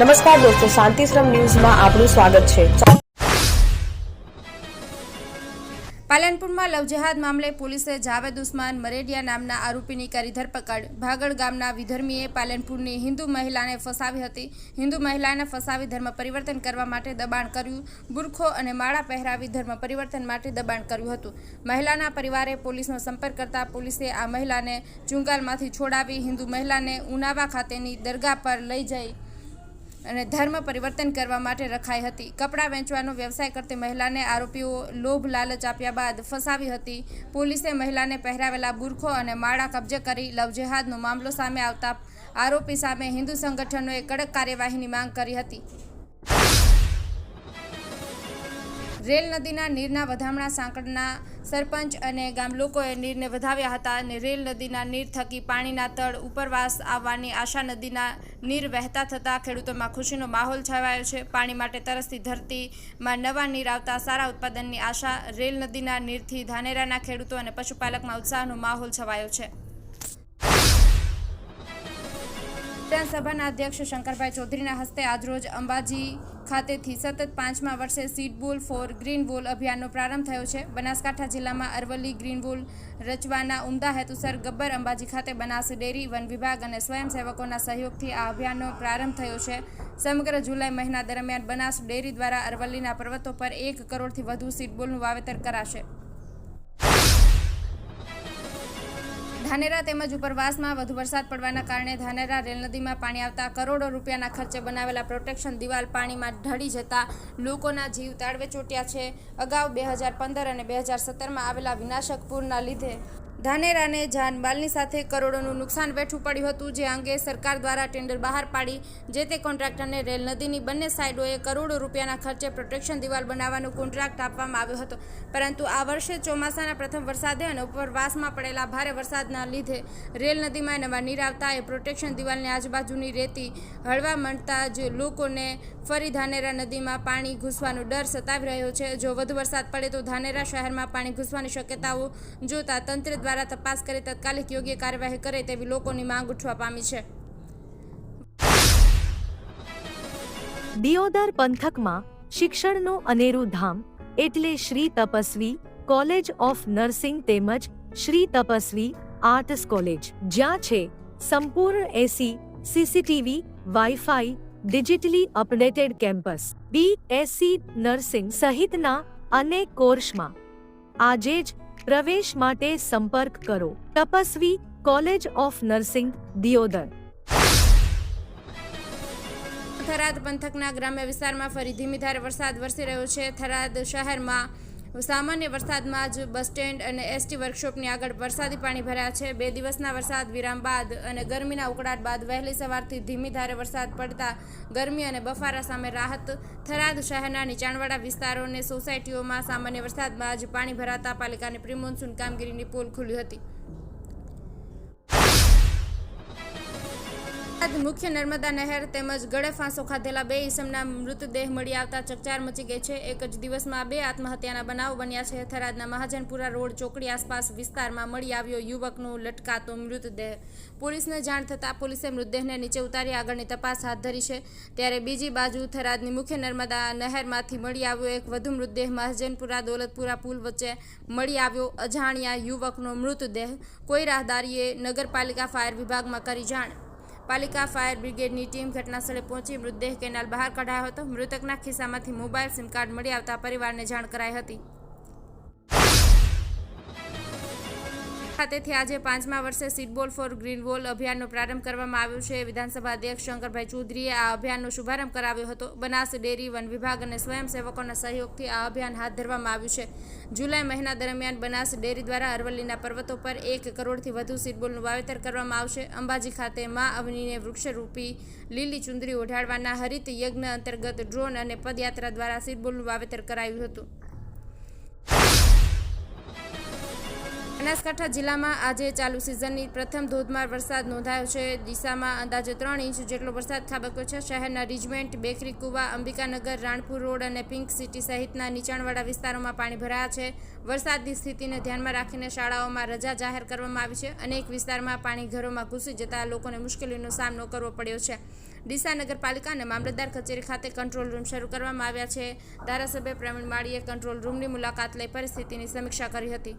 નમસ્કાર દોસ્તો શાંતિશ્રમ ન્યૂઝમાં આપનું સ્વાગત છે. પાલનપુરમાં લવજેહાદ મામલે પોલીસે જાવેદ ઉસ્માન મરેડિયા નામના આરોપીની કરી ધરપકડ. ભાગળ ગામના વિધર્મીએ પાલનપુરની હિન્દુ મહિલાને ફસાવી હતી. હિન્દુ મહિલાને ફસાવી ધર્મ પરિવર્તન કરવા માટે દબાણ કર્યું. બુરખો અને માળા પહેરાવી ધર્મ પરિવર્તન માટે દબાણ કર્યું હતું. મહિલાના પરિવારે પોલીસનો સંપર્ક કરતા પોલીસે આ મહિલાને ચુંગાલમાંથી છોડાવી હિન્દુ મહિલાને ઉનાવા ખાતેની દરગાહ પર લઈ જઈ અને ધર્મ પરિવર્તન કરવા માટે રખાઈ હતી. કપડાં વેચવાનો વ્યવસાય કરતી મહિલાને આરોપીઓ લોભ લાલચ આપ્યા બાદ ફસાવી હતી. પોલીસે મહિલાને પહેરાવેલા બુરખો અને માળા કબજે કરી લવજેહાદનો મામલો સામે આવતા આરોપી સામે હિન્દુ સંગઠનોએ કડક કાર્યવાહીની માંગ કરી હતી. રેલ નદીના નીરના વધામણા સાંકળના સરપંચ અને ગામ લોકોએ નીરને વધાવ્યા હતા અને રેલ નદીના નીર થકી પાણીના તળ ઉપરવાસ આવવાની આશા નદીના નીર વહેતા થતાં ખેડૂતોમાં ખુશીનો માહોલ છવાયો છે. પાણી માટે તરસતી ધરતીમાં નવા નીર આવતા સારા ઉત્પાદનની આશા રેલ નદીના નીરથી ધાનેરાના ખેડૂતો અને પશુપાલકમાં ઉત્સાહનો માહોલ છવાયો છે. વિધાનસભાના અધ્યક્ષ શંકરભાઈ ચૌધરીના હસ્તે આજરોજ અંબાજી ખાતેથી સતત પાંચમા વર્ષે સીડ બોલ ફોર ગ્રીન વોલ અભિયાનનો પ્રારંભ થયો છે. બનાસકાંઠા જિલ્લામાં અરવલ્લી ગ્રીન વોલ, રચવાના ઉમદા હેતુસર ગબ્બર અંબાજી ખાતે બનાસ ડેરી, વન વિભાગ અને સ્વયંસેવકોના સહયોગથી આ અભિયાનનો પ્રારંભ થયો છે. સમગ્ર જુલાઈ મહિના દરમિયાન બનાસ ડેરી દ્વારા અરવલ્લીના પર્વતો પર એક કરોડથી વધુ સીડ બોલનું વાવેતર કરાશે. ધાનેરા તેમજ ઉપરવાસમાં વધુ વરસાદ પડવાના કારણે ધાનેરા રેલ નદીમાં પાણી આવતા કરોડો રૂપિયાના ખર્ચે બનાવેલા પ્રોટેક્શન દિવાલ પાણીમાં ઢળી જતા લોકોના જીવ તાળવે ચોટ્યા છે. અગાઉ બે હજાર પંદર અને બે હજાર સત્તરમાં આવેલા વિનાશક પૂરના લીધે ધાનેરાને જાનમાલની સાથે કરોડોનું નુકસાન વેઠવું પડ્યું હતું, જે અંગે સરકાર દ્વારા ટેન્ડર બહાર પાડી, જે તે કોન્ટ્રાક્ટરને રેલ નદીની બંને સાઇડોએ કરોડો રૂપિયાના ખર્ચે પ્રોટેક્શન દિવાલ બનાવવાનો કોન્ટ્રાક્ટ આપવામાં આવ્યો હતો. પરંતુ આ વર્ષે ચોમાસાના પ્રથમ વરસાદે અને ઉપરવાસમાં પડેલા ભારે વરસાદના લીધે રેલ નદીમાં નવા નીર આવતા એ પ્રોટેક્શન દિવાલની આજુબાજુની રેતી હળવા મળતા જ લોકોને ફરી ધાનેરા નદીમાં પાણી ઘૂસવાનો ડર સતાવી રહ્યો છે. જો વધુ વરસાદ પડે તો ધાનેરા શહેરમાં પાણી ઘૂસવાની શક્યતાઓ જોતા તંત્ર દ્વારા તપાસ કરી તાત્કાલિક યોગ્ય કાર્યવાહી કરે તેવી લોકોની માંગ ઉઠવા પામી છે. દિયોદર પંથકમાં શિક્ષણનું અનેરું ધામ એટલે Shri Tapasvi college of nursing તેમજ શ્રી તપસ્વી આર્ટસ કોલેજ, જ્યાં છે સંપૂર્ણ AC, CCTV, wifi, digitally updated campus B Sc nursing સહિતના અનેક કોર્સમાં. આજે જ પ્રવેશ માટે સંપર્ક કરો. Tapasvi, college of nursing, Deodar. Tharad પંથકના ગ્રામ્ય વિસ્તારમાં ફરી ધીમી ધારે વરસાદ વરસી રહ્યો છે. થરાદ શહેરમાં સામાન્ય વરસાદમાં જ બસ સ્ટેન્ડ અને એસટી વર્કશોપની આગળ વરસાદી પાણી ભર્યા છે. બે દિવસના વરસાદ વિરામ બાદ અને ગરમીના ઉકળાટ બાદ વહેલી સવારથી ધીમી ધારે વરસાદ પડતા ગરમી અને બફારા સામે રાહત થરાદ શહેરના નીચાણવાળા વિસ્તારો અને સોસાયટીઓમાં સામાન્ય વરસાદમાં જ પાણી ભરાતા પાલિકાની પ્રિમોન્સૂન કામગીરીની પોલ ખુલી હતી. મુખ્ય નર્મદા નહેર તેમજ ગળે ફાંસો ખાધેલા બે ઈસમના મૃતદેહ મળી આવતા ચકચાર મચી ગઈ છે. એક જ દિવસમાં બે આત્મહત્યાના બનાવ બન્યા છે. થરાદના મહાજનપુરા રોડ ચોકડી આસપાસ વિસ્તારમાં મળી આવ્યો યુવકનો લટકાતો મૃતદેહ. પોલીસને જાણ થતાં પોલીસે મૃતદેહને નીચે ઉતારી આગળની તપાસ હાથ ધરી છે. ત્યારે બીજી બાજુ થરાદની મુખ્ય નર્મદા નહેરમાંથી મળી આવ્યો એક વધુ મૃતદેહ મહાજનપુરા દોલતપુરા પુલ વચ્ચે મળી આવ્યો અજાણ્યા યુવકનો મૃતદેહ. કોઈ રાહદારીએ નગરપાલિકા ફાયર વિભાગમાં કરી જાણ. પાલિકા ફાયર બ્રિગેડની ટીમ ઘટનાસ્થળે પહોંચી મૃતદેહ કેનાલ બહાર કઢાયો હતો. મૃતકના ખિસ્સામાંથી મોબાઈલ સિમ કાર્ડ મળી આવતા પરિવારને જાણ કરાઈ હતી. ખાતેથી આજે પાંચમા વર્ષે સીડબોલ ફોર ગ્રીન વોલ અભિયાનનો પ્રારંભ કરવામાં આવ્યો છે. વિધાનસભા અધ્યક્ષ શંકરભાઈ ચૌધરીએ આ અભિયાનનો શુભારંભ કરાવ્યો હતો. બનાસ ડેરી વન વિભાગ અને સ્વયંસેવકોના સહયોગથી આ અભિયાન હાથ ધરવામાં આવ્યું છે. જુલાઈ મહિના દરમિયાન બનાસ ડેરી દ્વારા અરવલ્લીના પર્વતો પર એક કરોડથી વધુ સીડબોલનું વાવેતર કરવામાં આવશે. અંબાજી ખાતે મા અવનીને વૃક્ષરૂપી લીલી ચુંદરી ઓઢાડવાના હરિત યજ્ઞ અંતર્ગત ડ્રોન અને પદયાત્રા દ્વારા સીડબોલનું વાવેતર કરાયું હતું. બનાસકાંઠા જિલ્લામાં આજે ચાલુ સિઝનની પ્રથમ ધોધમાર વરસાદ નોંધાયો છે. દિશામાં અંદાજે ત્રણ ઇંચ જેટલો વરસાદ ખાબક્યો છે. શહેરના રિજમેન્ટ, બેકરી, કુવા, અંબિકાનગર, રાણપુર રોડ અને પિંક સિટી સહિતના નીચાણવાળા વિસ્તારોમાં પાણી ભરાયા છે. વરસાદની સ્થિતિને ધ્યાનમાં રાખીને શાળાઓમાં રજા જાહેર કરવામાં આવી છે. અનેક વિસ્તારમાં પાણી ઘરોમાં ઘૂસી જતા લોકોને મુશ્કેલીનો સામનો કરવો પડ્યો છે. ડીસા નગરપાલિકા અને મામલતદાર કચેરી ખાતે કંટ્રોલ રૂમ શરૂ કરવામાં આવ્યા છે. ધારાસભ્ય પ્રવીણ માળીએ કંટ્રોલ રૂમની મુલાકાત લઈ પરિસ્થિતિની સમીક્ષા કરી હતી.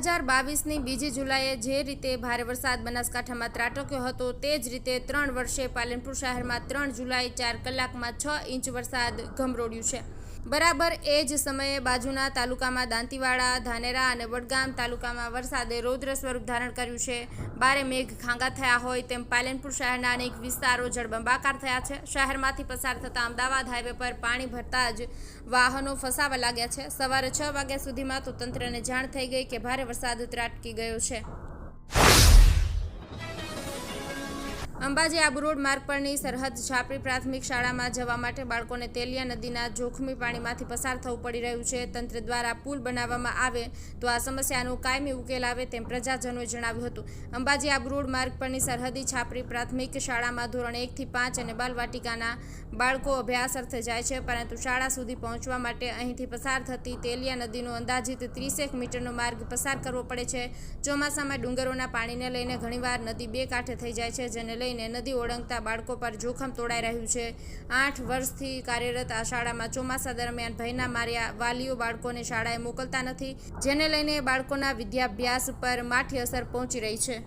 હજાર બાવીસની બીજી જુલાઈએ જે રીતે ભારે વરસાદ બનાસકાંઠામાં ત્રાટક્યો હતો, તે જ રીતે ત્રણ વર્ષે પાલનપુર શહેરમાં ત્રણ જુલાઈ ચાર કલાકમાં છ ઇંચ વરસાદ ગમરોડ્યું છે. બરાબર એ જ સમયે બાજુના તાલુકામાં દાંતીવાડા, ધાનેરા અને વડગામ તાલુકામાં વરસાદે રૌદ્ર સ્વરૂપ ધારણ કર્યું છે. બારે મેઘ ખાંગા થયા હોય તેમ પાલનપુર શહેરના અનેક વિસ્તારો જળબંબાકાર થયા છે. શહેરમાંથી પસાર થતા અમદાવાદ હાઈવે પર પાણી ભરતા જ વાહનો ફસાવા લાગ્યા છે. સવારે છ વાગ્યા સુધીમાં તો તંત્રને જાણ થઈ ગઈ કે ભારે વરસાદ ત્રાટકી ગયો છે. અંબાજી આબુ રોડ માર્ગ પરની સરહદ છાપરી પ્રાથમિક શાળામાં જવા માટે બાળકોને તેલિયા નદીના જોખમી પાણીમાંથી પસાર થવું પડી રહ્યું છે. તંત્ર દ્વારા પુલ બનાવવામાં આવે તો આ સમસ્યાનો કાયમી ઉકેલ આવે તેમ પ્રજાજનોએ જણાવ્યું હતું. અંબાજી આબુ રોડ માર્ગ પરની સરહદી છાપરી પ્રાથમિક શાળામાં ધોરણ એકથી પાંચ અને બાલવાટિકાના બાળકો અભ્યાસ અર્થે જાય છે, પરંતુ શાળા સુધી પહોંચવા માટે અહીંથી પસાર થતી તેલિયા નદીનો અંદાજિત ત્રીસેક મીટરનો માર્ગ પસાર કરવો પડે છે. ચોમાસામાં ડુંગરોના પાણીને લઈને ઘણીવાર નદી બે કાંઠે થઈ જાય છે, જેને લઈને નદી ઓળંગતા બાળકો પર જોખમ તોડાઈ રહ્યું છે. આઠ વર્ષથી કાર્યરત આ શાળામાં ચોમાસા દરમિયાન ભયના માર્યા વાલીઓ બાળકોને શાળાએ મોકલતા નથી, જેને લઈને બાળકોના વિદ્યાભ્યાસ પર માઠી અસર પહોંચી રહી છે.